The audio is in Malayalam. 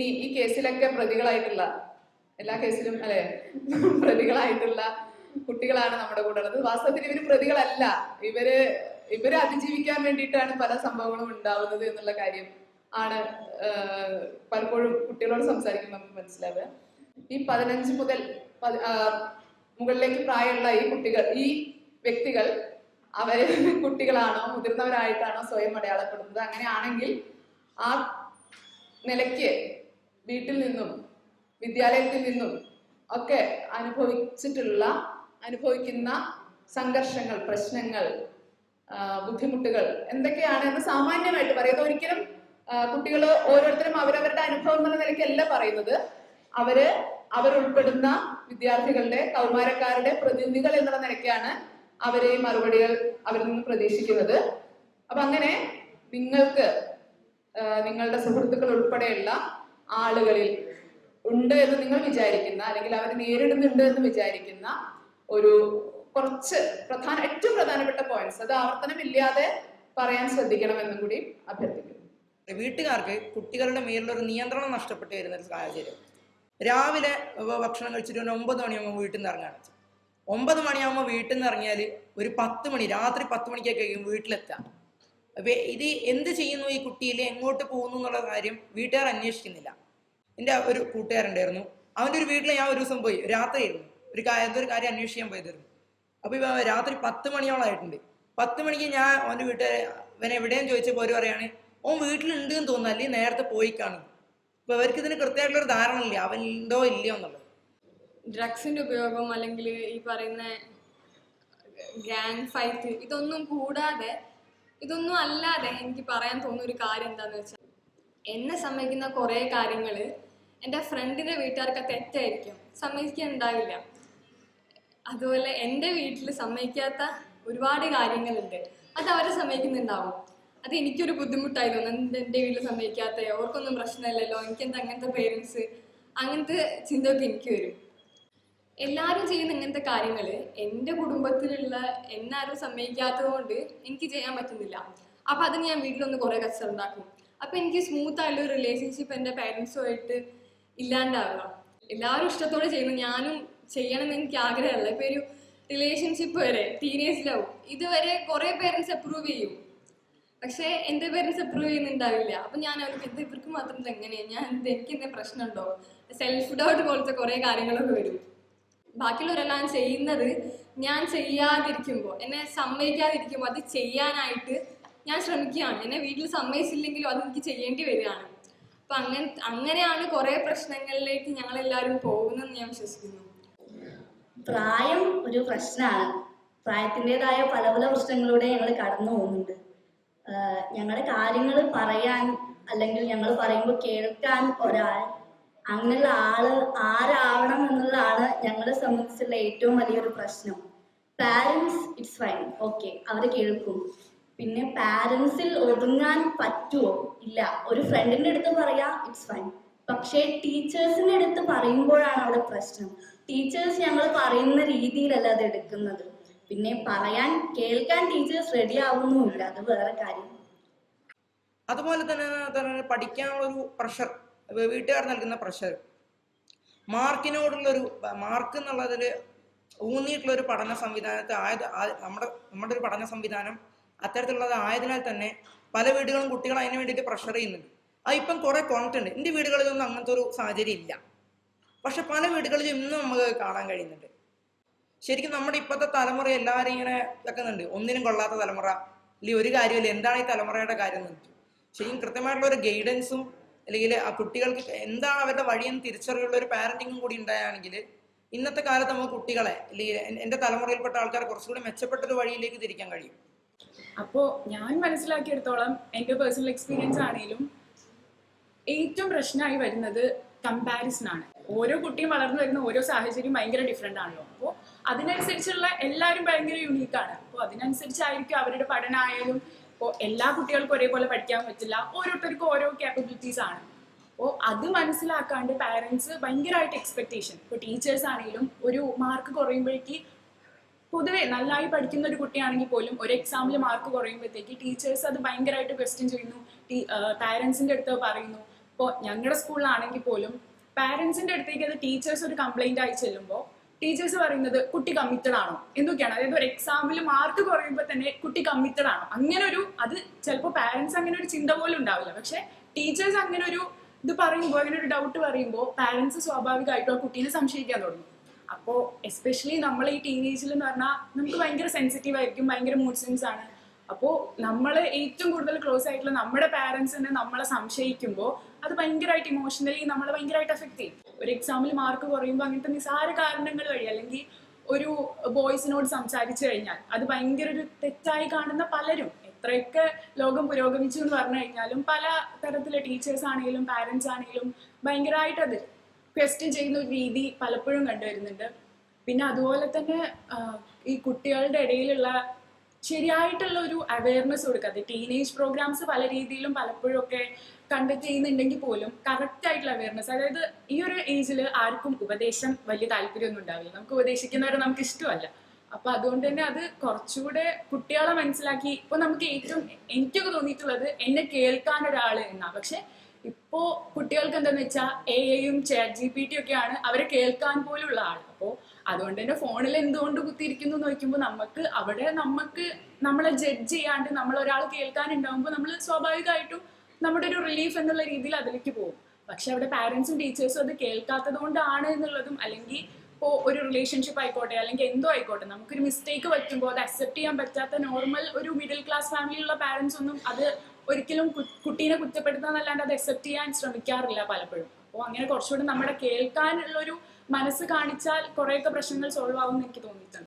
ഇനി ഈ കേസിലൊക്കെ പ്രതികളായിട്ടുള്ള എല്ലാ കേസിലും അല്ലെ? പ്രതികളായിട്ടുള്ള കുട്ടികളാണ് നമ്മുടെ കൂടെ ഉള്ളത്. വാസ്തവത്തിൽ ഇവർ പ്രതികളല്ല. ഇവർ ഇവരെ അതിജീവിക്കാൻ വേണ്ടിയിട്ടാണ് പല സംഭവങ്ങളും ഉണ്ടാവുന്നത് എന്നുള്ള കാര്യം ആണ് പലപ്പോഴും കുട്ടികളോട് സംസാരിക്കുമ്പോൾ നമുക്ക് മനസ്സിലാവുക. ഈ പതിനഞ്ച് മുതൽ മുകളിലേക്ക് പ്രായമുള്ള ഈ കുട്ടികൾ ഈ വ്യക്തികൾ അവരെ കുട്ടികളാണോ മുതിർന്നവരായിട്ടാണോ സ്വയം അടയാളപ്പെടുന്നത്? അങ്ങനെയാണെങ്കിൽ ആ നിലയ്ക്ക് വീട്ടിൽ നിന്നും വിദ്യാലയത്തിൽ നിന്നും ഒക്കെ അനുഭവിച്ചിട്ടുള്ള അനുഭവിക്കുന്ന സംഘർഷങ്ങൾ പ്രശ്നങ്ങൾ ബുദ്ധിമുട്ടുകൾ എന്തൊക്കെയാണ് എന്ന് സാമാന്യമായിട്ട് പറയുന്നത് ഒരിക്കലും കുട്ടികൾ ഓരോരുത്തരും അവരവരുടെ അനുഭവം എന്ന നിലയ്ക്കല്ല പറയുന്നത്. അവർ അവരുൾപ്പെടുന്ന വിദ്യാർത്ഥികളുടെ കൗമാരക്കാരുടെ പ്രതിനിധികൾ എന്നുള്ള നിലയ്ക്കാണ് അവരെ മറുപടികൾ അവരിൽ നിന്ന് പ്രതീക്ഷിക്കുന്നത്. അപ്പൊ അങ്ങനെ നിങ്ങൾക്ക് നിങ്ങളുടെ സുഹൃത്തുക്കൾ ഉൾപ്പെടെയുള്ള ആളുകളിൽ ഉണ്ട് എന്ന് നിങ്ങൾ വിചാരിക്കുന്ന അല്ലെങ്കിൽ അവർ നേരിടുന്നുണ്ട് എന്ന് വിചാരിക്കുന്ന ഒരു കുറച്ച് പ്രധാന ഏറ്റവും പ്രധാനപ്പെട്ട പോയിന്റ്സ് അത് ആവർത്തനമില്ലാതെ പറയാൻ ശ്രദ്ധിക്കണമെന്നും കൂടി അഭ്യർത്ഥിക്കുന്നു. വീട്ടുകാർക്ക് കുട്ടികളുടെ മേലിലൊരു നിയന്ത്രണം നഷ്ടപ്പെട്ടു വരുന്ന ഒരു സാഹചര്യം. രാവിലെ ഭക്ഷണം കഴിച്ചിട്ട് ഒരു ഒമ്പത് മണിയാകുമ്പോൾ വീട്ടിൽ നിന്ന് ഇറങ്ങാണ് ഒമ്പത് മണിയാകുമ്പോൾ വീട്ടിൽ നിന്ന് ഇറങ്ങിയാൽ ഒരു പത്ത് മണി രാത്രി പത്ത് മണിക്കൊക്കെ കഴിയും വീട്ടിലെത്താം അപ്പൊ ഇത് എന്ത് ചെയ്യുന്നു ഈ കുട്ടിയിൽ എങ്ങോട്ട് പോകുന്നു എന്നുള്ള കാര്യം വീട്ടുകാർ അന്വേഷിക്കുന്നില്ല. എന്റെ ഒരു കൂട്ടുകാരുണ്ടായിരുന്നു അവന്റെ ഒരു വീട്ടിൽ ഞാൻ ഒരു ദിവസം പോയി. രാത്രിയായിരുന്നു. ഒരു എന്തൊരു കാര്യം അന്വേഷിക്കാൻ പോയതായിരുന്നു. അപ്പോൾ ഇവ രാത്രി പത്ത് മണിയോളമായിട്ടുണ്ട് പത്ത് മണിക്ക് ഞാൻ അവന്റെ വീട്ടുകാരെ ഇവനെ എവിടെയും ചോദിച്ചപ്പോൾ അവർ പറയാണ് ഓൻ വീട്ടിലുണ്ട് എന്ന് തോന്നുന്നു. അല്ലെങ്കിൽ നേരത്തെ പോയി കാണും അപ്പോൾ അവർക്ക് ഇതിന് കൃത്യമായിട്ടുള്ളൊരു ധാരണ ഇല്ല. അവൻ ഉണ്ടോ ഇല്ലയോ എന്നുള്ളത്. ഡ്രഗ്സിന്റെ ഉപയോഗം അല്ലെങ്കിൽ ഈ പറയുന്ന ഗ്യാങ് ഫൈറ്റ് ഇതൊന്നും കൂടാതെ ഇതൊന്നും അല്ലാതെ എനിക്ക് പറയാൻ തോന്നുന്ന ഒരു കാര്യം എന്താന്ന് വെച്ചാൽ എന്നെ സമ്മതിക്കുന്ന കുറേ കാര്യങ്ങൾ എന്റെ ഫ്രണ്ടിന്റെ വീട്ടുകാർക്ക് തെറ്റായിരിക്കും. സമ്മതിക്കാനുണ്ടാവില്ല. അതുപോലെ എന്റെ വീട്ടിൽ സമ്മതിക്കാത്ത ഒരുപാട് കാര്യങ്ങളുണ്ട്. അത് അവരെ സമ്മതിക്കുന്നുണ്ടാവും. അത് എനിക്കൊരു ബുദ്ധിമുട്ടായി തോന്നുന്നു. എന്റെ വീട്ടിൽ സമ്മതിക്കാത്ത അവർക്കൊന്നും പ്രശ്നമില്ലല്ലോ. എനിക്കെന്താ അങ്ങനത്തെ പേരൻസ് അങ്ങനത്തെ ചിന്തയൊക്കെ എനിക്ക് വരും. എല്ലാവരും ചെയ്യുന്ന ഇങ്ങനത്തെ കാര്യങ്ങൾ എന്റെ കുടുംബത്തിലുള്ള എന്നാരും സമ്മതിക്കാത്തത് കൊണ്ട് എനിക്ക് ചെയ്യാൻ പറ്റുന്നില്ല. അപ്പം അത് ഞാൻ വീട്ടിലൊന്ന് കുറേ കച്ചറ ഉണ്ടാക്കും. അപ്പം എനിക്ക് സ്മൂത്ത് ആയുള്ള റിലേഷൻഷിപ്പ് എന്റെ പാരൻസുമായിട്ട് ഇല്ലാണ്ടാവുക. എല്ലാവരും ഇഷ്ടത്തോടെ ചെയ്യുന്നു. ഞാനും ചെയ്യണമെന്ന് എനിക്ക് ആഗ്രഹമല്ല ഇപ്പം ഒരു റിലേഷൻഷിപ്പ് വരെ ടീനേജിലാവും ഇതുവരെ കുറേ പേരൻസ് അപ്രൂവ് ചെയ്യും. പക്ഷേ എന്റെ പേരൻസ് അപ്രൂവ് ചെയ്യുന്നുണ്ടാവില്ല. അപ്പം ഞാൻ അവർക്ക് ഇത് ഇവർക്ക് മാത്രം എങ്ങനെയാണ് ഞാൻ എനിക്ക് എന്തെങ്കിലും പ്രശ്നമുണ്ടോ? സെൽഫ് ഡൗട്ട് പോലത്തെ കുറേ കാര്യങ്ങളൊക്കെ വരും. ബാക്കിയുള്ളവരെല്ലാം ചെയ്യുന്നത് ഞാൻ ചെയ്യാതിരിക്കുമ്പോൾ എന്നെ സമ്മതിക്കാതിരിക്കുമ്പോൾ അത് ചെയ്യാനായിട്ട് ഞാൻ ശ്രമിക്കുകയാണ്. എന്നെ വീട്ടിൽ സമ്മതിച്ചില്ലെങ്കിലും അത് എനിക്ക് ചെയ്യേണ്ടി വരികയാണ്. അപ്പം അങ്ങനെ അങ്ങനെയാണ് കുറേ പ്രശ്നങ്ങളിലേക്ക് ഞങ്ങളെല്ലാവരും പോകുന്നതെന്ന് ഞാൻ വിശ്വസിക്കുന്നു. പ്രായം ഒരു പ്രശ്നമാണ്. പ്രായത്തിന്റെതായ പല പല പ്രശ്നങ്ങളിലൂടെ ഞങ്ങൾ കടന്നു പോകുന്നുണ്ട്. ഞങ്ങളുടെ കാര്യങ്ങൾ പറയാൻ അല്ലെങ്കിൽ ഞങ്ങൾ പറയുമ്പോൾ കേൾക്കാൻ ഒരാൾ അങ്ങനെയുള്ള ആൾ ആരാവണം എന്നുള്ളതാണ് ഞങ്ങളെ സംബന്ധിച്ചുള്ള ഏറ്റവും വലിയൊരു പ്രശ്നം. പാരൻസ് ഇറ്റ്സ് ഫൈൻ ഓക്കെ അവർ കേൾക്കും. പിന്നെ പാരൻസിൽ ഒതുങ്ങാൻ പറ്റുമോ ഇല്ല. ഒരു ഫ്രണ്ടിന്റെ അടുത്ത് പറയാം ഇറ്റ്സ് ഫൈൻ പക്ഷേ ടീച്ചേഴ്സിന്റെ അടുത്ത് പറയുമ്പോഴാണ് അവിടെ പ്രശ്നം. ടീച്ചേഴ്സ് ഞങ്ങൾ പറയുന്ന രീതിയിലല്ല അത് എടുക്കുന്നത്. പിന്നെ പറയാൻ കേൾക്കാൻ ടീച്ചേഴ്സ് റെഡി ആവുന്നുമില്ല. അത് വേറെ കാര്യം. അതുപോലെ തന്നെ പഠിക്കാനുള്ള ഒരു പ്രഷർ വീട്ടുകാർ നൽകുന്ന പ്രഷർ മാർക്കിനോടുള്ളൊരു മാർക്ക് എന്നുള്ളതിൽ ഊന്നിയിട്ടുള്ള ഒരു പഠന സംവിധാനത്തെ ആയത് ആ- നമ്മുടെ നമ്മുടെ ഒരു പഠന സംവിധാനം അത്തരത്തിലുള്ളത് ആയതിനാൽ തന്നെ പല വീടുകളും കുട്ടികൾ അതിന് വേണ്ടിയിട്ട് പ്രഷർ ചെയ്യുന്നുണ്ട്. അത് ഇപ്പം കുറെ കുറഞ്ഞിട്ടുണ്ട് എന്റെ വീടുകളിലൊന്നും അങ്ങനത്തെ ഒരു സാഹചര്യം ഇല്ല. പക്ഷെ പല വീടുകളിലും ഇന്നും നമുക്ക് കാണാൻ കഴിയുന്നുണ്ട്. ശരിക്കും നമ്മുടെ ഇപ്പോഴത്തെ തലമുറ എല്ലാവരും ഇങ്ങനെ വെക്കുന്നുണ്ട്. ഒന്നിനും കൊള്ളാത്ത തലമുറ. അല്ലെങ്കിൽ ഒരു കാര്യമില്ല. എന്താണ് ഈ തലമുറയുടെ കാര്യം എന്ന് ശരിക്കും കൃത്യമായിട്ടുള്ള ഒരു ഗൈഡൻസും അല്ലെങ്കിൽ ആ കുട്ടികൾക്ക് എന്താണ് അവരുടെ വഴിയെന്ന് തിരിച്ചറിവുള്ള ഒരു പാരന്റിങ്ങും കൂടി ഉണ്ടായാണെങ്കിൽ ഇന്നത്തെ കാലത്ത് നമുക്ക് കുട്ടികളെ അല്ലെങ്കിൽ എന്റെ തലമുറയിൽപ്പെട്ട ആൾക്കാരെ കുറച്ചുകൂടി മെച്ചപ്പെട്ട ഒരു വഴിയിലേക്ക് തിരിക്കാൻ കഴിയും. അപ്പോൾ ഞാൻ മനസ്സിലാക്കിയെടുത്തോളം എന്റെ പേഴ്സണൽ എക്സ്പീരിയൻസ് ആണെങ്കിലും ഏറ്റവും പ്രശ്നമായി വരുന്നത് കമ്പാരിസൺ ആണ്. ഓരോ കുട്ടിയും വളർന്നു വരുന്ന ഓരോ സാഹചര്യം ഭയങ്കര ഡിഫറെന്റ് ആണല്ലോ. അപ്പോൾ അതിനനുസരിച്ചുള്ള എല്ലാവരും ഭയങ്കര യുണീക്കാണ് അപ്പോൾ അതിനനുസരിച്ചായിരിക്കും അവരുടെ പഠനമായാലും ഇപ്പോൾ എല്ലാ കുട്ടികൾക്കും ഒരേപോലെ പഠിക്കാൻ പറ്റില്ല. ഓരോരുത്തർക്കും ഓരോ ക്യാപ്പബിലിറ്റീസ് ആണ്. അപ്പോൾ അത് മനസ്സിലാക്കാണ്ട് പാരൻസ് ഭയങ്കരമായിട്ട് എക്സ്പെക്റ്റേഷൻ ഇപ്പോൾ ടീച്ചേഴ്സ് ആണെങ്കിലും ഒരു മാർക്ക് കുറയുമ്പോഴേക്ക് പൊതുവേ നന്നായി പഠിക്കുന്ന ഒരു കുട്ടിയാണെങ്കിൽ പോലും ഒരു എക്സാമിൽ മാർക്ക് കുറയുമ്പോഴത്തേക്ക് ടീച്ചേഴ്സ് അത് ഭയങ്കരമായിട്ട് ക്വസ്റ്റ്യൻ ചെയ്യുന്നു. പാരൻസിന്റെ അടുത്ത് പറയുന്നു. ഇപ്പോൾ ഞങ്ങളുടെ സ്കൂളിലാണെങ്കിൽ പോലും പാരൻസിന്റെ അടുത്തേക്ക് അത് ടീച്ചേഴ്സ് ഒരു കംപ്ലയിന്റ് ആയി ചെല്ലുമ്പോൾ ടീച്ചേഴ്സ് പറയുന്നത് കുട്ടി കമ്മിറ്റഡ് ആണോ? എന്തൊക്കെയാണ്? അതായത് ഒരു എക്സാമിൽ മാർക്ക് കുറയുമ്പോൾ തന്നെ കുട്ടി കമ്മിറ്റഡ് ആണോ? അങ്ങനെ ഒരു അത് ചിലപ്പോൾ പാരന്റ്സ് അങ്ങനെ ഒരു ചിന്ത പോലും ഉണ്ടാവില്ല. പക്ഷെ ടീച്ചേഴ്സ് അങ്ങനെ ഒരു ഇത് പറയുമ്പോൾ അങ്ങനെ ഒരു ഡൗട്ട് പറയുമ്പോൾ പാരന്റ്സ് സ്വാഭാവികമായിട്ടും ആ കുട്ടീനെ സംശയിക്കാൻ തുടങ്ങും. അപ്പോൾ എസ്പെഷ്യലി നമ്മൾ ഈ ടീനേജിൽ എന്ന് പറഞ്ഞാൽ നമുക്ക് ഭയങ്കര സെൻസിറ്റീവ് ആയിരിക്കും ഭയങ്കര മൂഡ് സ്വിങ്സ് ആണ്. അപ്പോൾ നമ്മൾ ഏറ്റവും കൂടുതൽ ക്ലോസ് ആയിട്ടുള്ള നമ്മുടെ പാരൻസിനെ നമ്മളെ സംശയിക്കുമ്പോൾ അത് ഭയങ്കരമായിട്ട് ഇമോഷണലി നമ്മളെ ഭയങ്കരമായിട്ട് എഫക്ട് ചെയ്യും. ഒരു എക്സാമിൽ മാർക്ക് കുറയുമ്പോൾ അങ്ങനത്തെ നിസാര കാരണങ്ങൾ വഴി അല്ലെങ്കിൽ ഒരു ബോയ്സിനോട് സംസാരിച്ചു കഴിഞ്ഞാൽ അത് ഭയങ്കര ഒരു തെറ്റായി കാണുന്ന പലരും. എത്രയൊക്കെ ലോകം പുരോഗമിച്ചു എന്ന് പറഞ്ഞു കഴിഞ്ഞാലും പല തരത്തിലെ ടീച്ചേഴ്സ് ആണെങ്കിലും പാരൻസ് ആണെങ്കിലും ഭയങ്കരമായിട്ട് അത് ക്വസ്റ്റ്യൻ ചെയ്യുന്ന ഒരു രീതി പലപ്പോഴും കണ്ടുവരുന്നുണ്ട്. പിന്നെ അതുപോലെ തന്നെ ഈ കുട്ടികളുടെ ഇടയിലുള്ള ശരിയായിട്ടുള്ള ഒരു അവയർനെസ് കൊടുക്കാതെ ടീനേജ് പ്രോഗ്രാംസ് പല രീതിയിലും പലപ്പോഴും ഒക്കെ കണ്ടക്ട് ചെയ്യുന്നുണ്ടെങ്കിൽ പോലും കറക്റ്റ് ആയിട്ടുള്ള അവയർനെസ് അതായത് ഈ ഒരു ഏജിൽ ആർക്കും ഉപദേശം വലിയ താല്പര്യമൊന്നും ഉണ്ടാവില്ല. നമുക്ക് ഉപദേശിക്കുന്നവരെ നമുക്ക് ഇഷ്ടമല്ല. അപ്പൊ അതുകൊണ്ട് തന്നെ അത് കുറച്ചുകൂടെ കുട്ടികളെ മനസ്സിലാക്കി. ഇപ്പൊ നമുക്ക് ഏറ്റവും എനിക്കൊക്കെ തോന്നിയിട്ടുള്ളത് എന്നെ കേൾക്കാൻ ഒരാൾ എന്നാ. പക്ഷെ ഇപ്പോ കുട്ടികൾക്ക് എന്താന്ന് വെച്ചാൽ എ ഐയും ചാറ്റ് ജി പി ടി ഒക്കെയാണ് അവരെ കേൾക്കാൻ പോലുള്ള ആൾ അപ്പോൾ അതുകൊണ്ട് തന്നെ ഫോണിൽ എന്തുകൊണ്ട് കുത്തിയിരിക്കുന്നു നോക്കുമ്പോൾ നമുക്ക് അവിടെ നമുക്ക് നമ്മളെ ജഡ്ജ് ചെയ്യാണ്ട് നമ്മൾ ഒരാൾ കേൾക്കാനുണ്ടാവുമ്പോൾ നമ്മൾ സ്വാഭാവികമായിട്ടും നമ്മുടെ ഒരു റിലീഫ് എന്നുള്ള രീതിയിൽ അതിലേക്ക് പോകും. പക്ഷെ അവിടെ പാരൻസും ടീച്ചേഴ്സും അത് കേൾക്കാത്തത് കൊണ്ടാണ് എന്നുള്ളതും അല്ലെങ്കിൽ ഇപ്പോൾ ഒരു റിലേഷൻഷിപ്പ് ആയിക്കോട്ടെ അല്ലെങ്കിൽ എന്തോ ആയിക്കോട്ടെ നമുക്കൊരു മിസ്റ്റേക്ക് പറ്റുമ്പോൾ അത് അക്സെപ്റ്റ് ചെയ്യാൻ പറ്റാത്ത നോർമൽ ഒരു മിഡിൽ ക്ലാസ് ഫാമിലിയിലുള്ള പാരൻസ് ഒന്നും അത് ഒരിക്കലും കുട്ടീനെ കുറ്റപ്പെടുത്താന്നല്ലാണ്ട് അത് അക്സെപ്റ്റ് ചെയ്യാൻ ശ്രമിക്കാറില്ല പലപ്പോഴും. അപ്പോൾ അങ്ങനെ കുറച്ചുകൂടി നമ്മുടെ കേൾക്കാനുള്ള ഒരു മനസ്സ് കാണിച്ചാൽ കുറേയൊക്കെ പ്രശ്നങ്ങൾ സോൾവ് ആവും എന്ന് എനിക്ക് തോന്നിയിട്ടുണ്ട്.